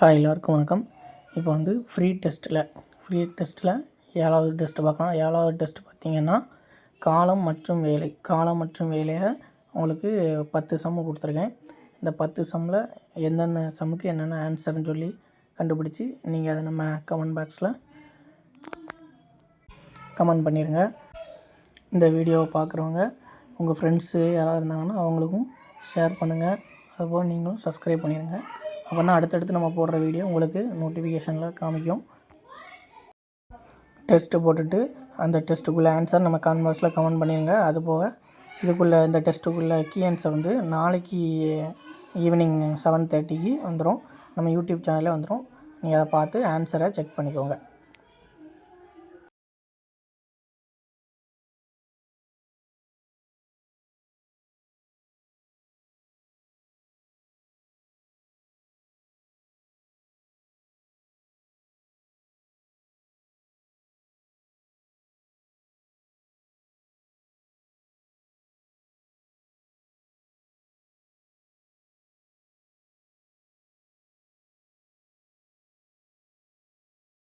Hi எல்லாருக்கும் வணக்கம். இப்போ வந்து ஃப்ரீ டெஸ்ட்டில் ஃப்ரீ டெஸ்ட்டில் ஏழாவது டெஸ்ட்டு பார்க்கலாம். ஏழாவது டெஸ்ட் பார்த்திங்கன்னா காலம் மற்றும் வேலை. காலம் மற்றும் வேலையில் உங்களுக்கு பத்து சம்மு கொடுத்துருக்கேன். இந்த பத்து சம்மில் எந்தெந்த சம்முக்கு என்னென்ன ஆன்சர்னு சொல்லி கண்டுபிடிச்சி நீங்கள் அதை நம்ம கமெண்ட் பாக்ஸில் கமெண்ட் பண்ணிடுங்க இந்த வீடியோவை பார்க்குறவங்க உங்கள் ஃப்ரெண்ட்ஸு யாராவது இருந்தாங்கன்னா அவங்களுக்கும் ஷேர் பண்ணுங்கள் அதுபோல் நீங்களும் சப்ஸ்கிரைப் பண்ணிடுங்க அப்போ தான் அடுத்தடுத்து நம்ம போடுற வீடியோ உங்களுக்கு நோட்டிஃபிகேஷனில் காமிக்கும். டெஸ்ட்டு போட்டுட்டு அந்த டெஸ்ட்டுக்குள்ளே ஆன்சர் நம்ம கமெண்ட் பாக்ஸில் கமெண்ட் பண்ணிடுங்க அது போக இதுக்குள்ளே இந்த டெஸ்ட்டுக்குள்ளே கீ ஆன்சர் வந்து நாளைக்கு ஈவினிங் செவன் தேர்ட்டிக்கு வந்துடும் நம்ம யூடியூப் சேனலில் வந்துடும் நீங்கள் அதை பார்த்து ஆன்சரை செக் பண்ணிக்கோங்க.